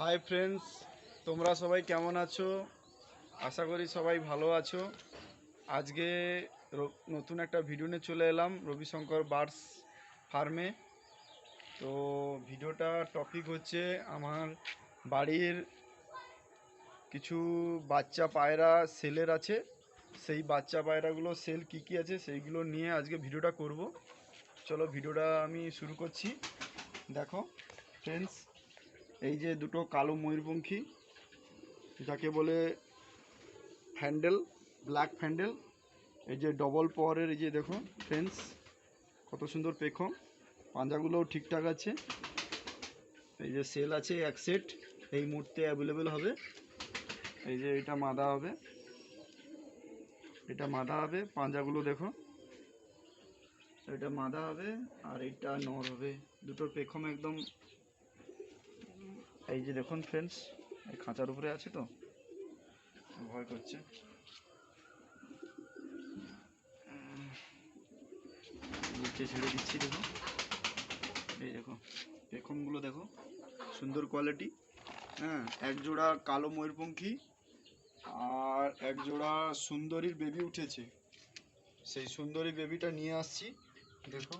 Hi friends তোমরা সবাই কেমন আছো? আশা করি সবাই ভালো আছো। আজকে নতুন একটা ভিডিও নিয়ে চলে এলাম, রবিশঙ্কর বার্ডস ফার্মে। তো ভিডিওটা টপিক হচ্ছে আমার বাড়ির কিছু বাচ্চা পায়রা সেলের আছে। সেই বাচ্চা পায়রাগুলো সেল কী কী আছে সেইগুলো নিয়ে আজকে ভিডিওটা করব। চলো ভিডিওটা আমি শুরু করছি। দেখো ফ্রেন্ডস এই যে দুটো কালো ময়ূরপঙ্খী, যাকে বলে হ্যান্ডেল ব্ল্যাক হ্যান্ডেল এই যে ডবল পাওয়ারের এই যে দেখো ফ্রেন্ডস কত সুন্দর পেখম। পাঞ্জাগুলোও ঠিকঠাক আছে। এই যে সেল আছে এক সেট এই মুহূর্তে অ্যাভেলেবেল হবে। এই যে এটা মাদা হবে। এটা মাদা হবে, পাঞ্জাগুলো দেখো এটা মাদা হবে, আর এটা নর হবে। দুটোর পেখম একদম এই যে দেখুন ফ্রেন্ডস এই খাঁচার উপরে আছে তো। ভয় করছে। নিচে ছেড়ে দিচ্ছি দেখো এই দেখো, পেখমগুলো দেখো, সুন্দর কোয়ালিটি হ্যাঁ এক জোড়া কালো ময়ূরপঙ্খী আর এক জোড়া সুন্দরীর বেবি উঠেছে। সেই সুন্দরী বেবিটা নিয়ে আসছি, দেখো।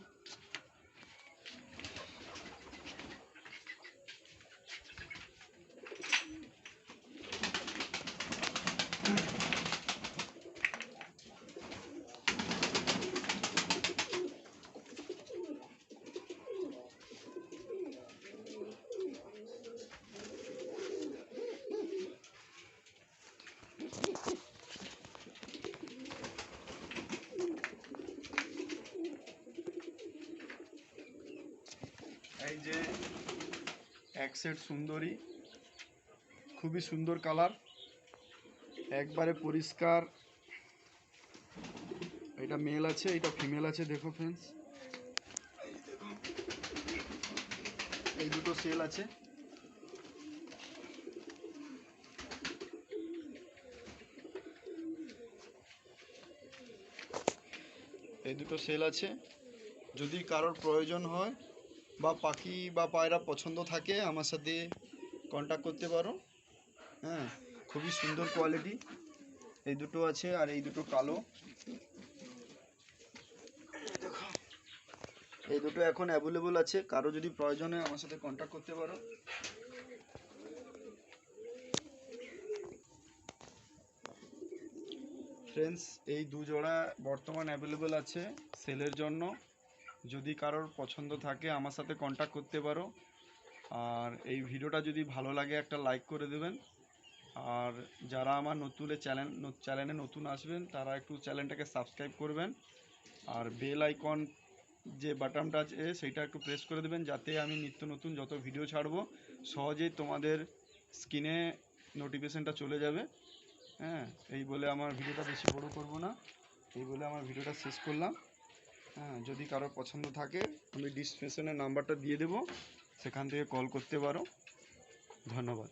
যে এক সেট সুন্দরী, খুবই সুন্দর কালার একবারে পরিষ্কার। এটা মেল আছে, এটা ফিমেল আছে, দেখো ফ্রেন্ডস এই দুটো সেল আছে। এই দুটো সেল আছে। যদি কারোর প্রয়োজন হয় বা পাখি বা পায়রা পছন্দ থাকে, আমার সাথে কন্ট্যাক্ট করতে পারো। হ্যাঁ খুবই সুন্দর কোয়ালিটি এই দুটো আছে আর এই দুটো কালো। এই দুটো এখন অ্যাভেলেবল আছে। কারও যদি প্রয়োজন হয়, আমার সাথে কন্ট্যাক্ট করতে পারো। ফ্রেন্ডস এই দু জোড়া বর্তমান অ্যাভেলেবল আছে সেলের জন্য। যদি কারোর পছন্দ থাকে আমার সাথে কন্ট্যাক্ট করতে পারো। আর এই ভিডিওটা যদি ভালো লাগে একটা লাইক করে দেবেন। আর যারা আমার নতুন চ্যানেল চ্যানেলে নতুন আসবেন, তারা একটু চ্যানেলটাকে সাবস্ক্রাইব করবেন। আর বেল আইকন যে বাটনটা আছে সেইটা একটু প্রেস করে দেবেন, যাতে আমি নিত্য নতুন যত ভিডিও ছাড়বো, সহজেই তোমাদের স্ক্রিনে নোটিফিকেশনটা চলে যাবে। হ্যাঁ এই বলে আমার ভিডিওটা বেশি বড় করব না। এই বলে আমার ভিডিওটা শেষ করলাম। হ্যাঁ যদি কারও পছন্দ থাকে, আমি ডিসক্রিপশনে নাম্বারটা দিয়ে দেবো। সেখান থেকে কল করতে পারো। ধন্যবাদ।